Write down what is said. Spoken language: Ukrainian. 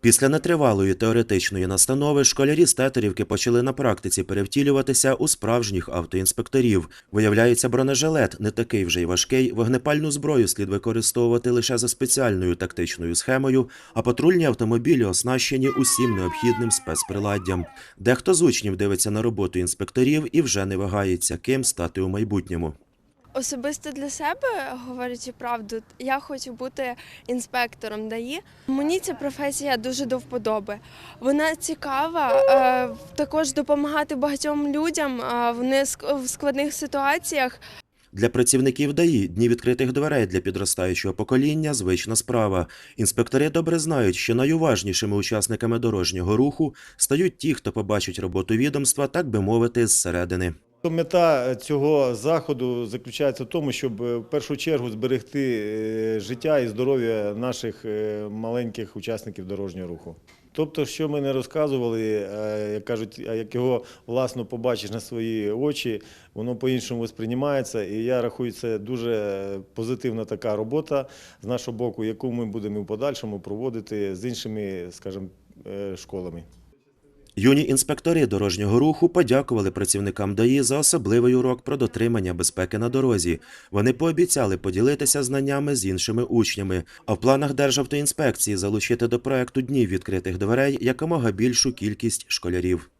Після нетривалої теоретичної настанови школярі з Тетерівки почали на практиці перевтілюватися у справжніх автоінспекторів. Виявляється, бронежилет не такий вже й важкий. Вогнепальну зброю слід використовувати лише за спеціальною тактичною схемою, а патрульні автомобілі оснащені усім необхідним спецприладдям. Дехто з учнів дивиться на роботу інспекторів і вже не вагається, ким стати у майбутньому. Особисто для себе, говорячи правду, я хочу бути інспектором ДАІ. Мені ця професія дуже до вподоби. Вона цікава, е, також допомагати багатьом людям е, в складних ситуаціях. Для працівників ДАІ дні відкритих дверей для підростаючого покоління звична справа. Інспектори добре знають, що найуважнішими учасниками дорожнього руху стають ті, хто побачить роботу відомства, так би мовити, зсередини. То Мета цього заходу заключається в тому, щоб е, в першу чергу зберегти е, життя і здоров'я наших е, маленьких учасників дорожнього руху. Тобто, що ми не розказували, е, як кажуть, як його власно побачиш на свої очі, воно по-іншому сприймається. І я рахую, це дуже позитивна така робота з нашого боку, яку ми будемо в подальшому проводити з іншими, скажімо, е, школами. Юні інспектори дорожнього руху подякували працівникам ДАІ за особливий урок про дотримання безпеки на дорозі. Вони пообіцяли поділитися знаннями з іншими учнями, а в планах Державтоінспекції залучити до проекту днів відкритих дверей якомога більшу кількість школярів.